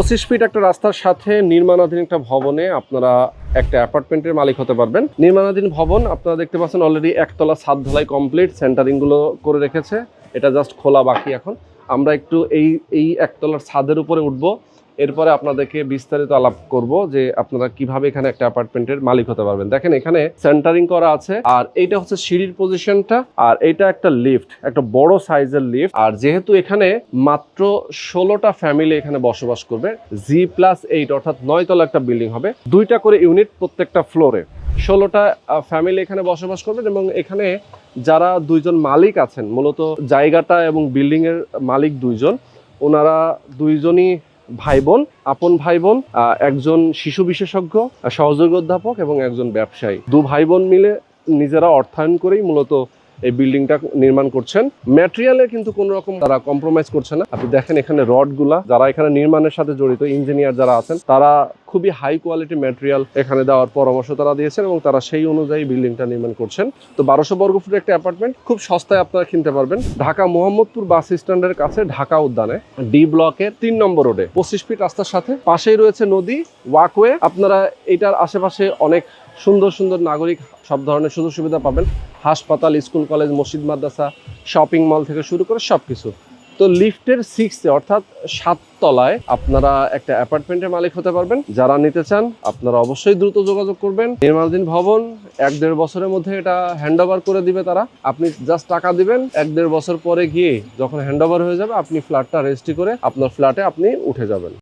পঁচিশ ফিট একটা রাস্তার সাথে নির্মাণাধীন একটা ভবনে আপনারা একটা অ্যাপার্টমেন্টের মালিক হতে পারবেন। নির্মাণাধীন ভবন, আপনারা দেখতে পাচ্ছেন অলরেডি একতলা সাত ঢালাই কমপ্লিট সেন্টারিংগুলো করে রেখেছে। এটা জাস্ট খোলা বাকি এখন। আমরা একটু এই এই একতলার ছাদের উপরে উঠবো। এরপরে আপনাদেরকে বিস্তারিত আলাপ করব যে আপনারা কীভাবে এখানে একটা অ্যাপার্টমেন্টের মালিক হতে পারবেন। দেখেন, এখানে সেন্টারিং করা আছে, আর এইটা হচ্ছে সিঁড়ির পজিশনটা আর এটা একটা লিফট একটা বড় সাইজের লিফট আর যেহেতু এখানে মাত্র ষোলোটা ফ্যামিলি এখানে বসবাস করবে জি প্লাস এইট অর্থাৎ নয়তলা একটা বিল্ডিং হবে, দুইটা করে ইউনিট প্রত্যেকটা ফ্লোরে ষোলোটা ফ্যামিলি এখানে বসবাস করবেন এবং এখানে যারা দুইজন মালিক আছেন, মূলত জায়গাটা এবং বিল্ডিং এর মালিক দুইজন, ওনারা দুইজনই ভাই বোন আপন ভাই বোন একজন শিশু বিশেষজ্ঞ, সহযোগী অধ্যাপক এবং একজন ব্যবসায়ী। দু ভাই বোন মিলে নিজেরা অর্থায়ন করেই মূলত এই বিল্ডিংটা নির্মাণ করছেন। ম্যাটেরিয়ালে কিন্তু কোনো রকম তারা কম্প্রোমাইজ করছে না। আপনি দেখেন এখানে রডগুলা যারা এখানে নির্মাণের সাথে জড়িত ইঞ্জিনিয়ার যারা আছেন, তারা খুবই হাই কোয়ালিটি ম্যাটেরিয়াল এখানে দেওয়ার পরামর্শ তারা দিয়েছেন এবং তারা সেই অনুযায়ী বিল্ডিংটা নির্মাণ করছেন। তো বারোশো বর্গ ফুটের একটা অ্যাপার্টমেন্ট খুব সস্তায় আপনারা কিনতে পারবেন। ঢাকা মোহাম্মদপুর বাস স্ট্যান্ডের কাছে, ঢাকা উদ্যানে। ডি ব্লকের তিন নম্বর রোডে পঁচিশ ফিট রাস্তার সাথে পাশেই রয়েছে নদী ওয়াকওয়ে আপনারা এটার আশেপাশে অনেক সুন্দর সুন্দর নাগরিক সব ধরনের সুযোগ সুবিধা পাবেন। হাসপাতাল, স্কুল, কলেজ, মসজিদ, মাদ্রাসা শপিং মল থেকে শুরু করে সব কিছু তো লিফটের সিক্সে অর্থাৎ সাত তলায় আপনারা একটা অ্যাপার্টমেন্টের মালিক হতে পারবেন। যারা নিতে চান, আপনারা অবশ্যই দ্রুত যোগাযোগ করবেন। নির্মাণাধীন ভবন, এক দেড় বছরের মধ্যে এটা হ্যান্ড করে দিবে তারা। আপনি জাস্ট টাকা দিবেন, এক দেড় বছর পরে গিয়ে যখন হ্যান্ড হয়ে যাবে, আপনি ফ্ল্যাটটা রেজিস্ট্রি করে আপনার ফ্ল্যাটে আপনি উঠে যাবেন।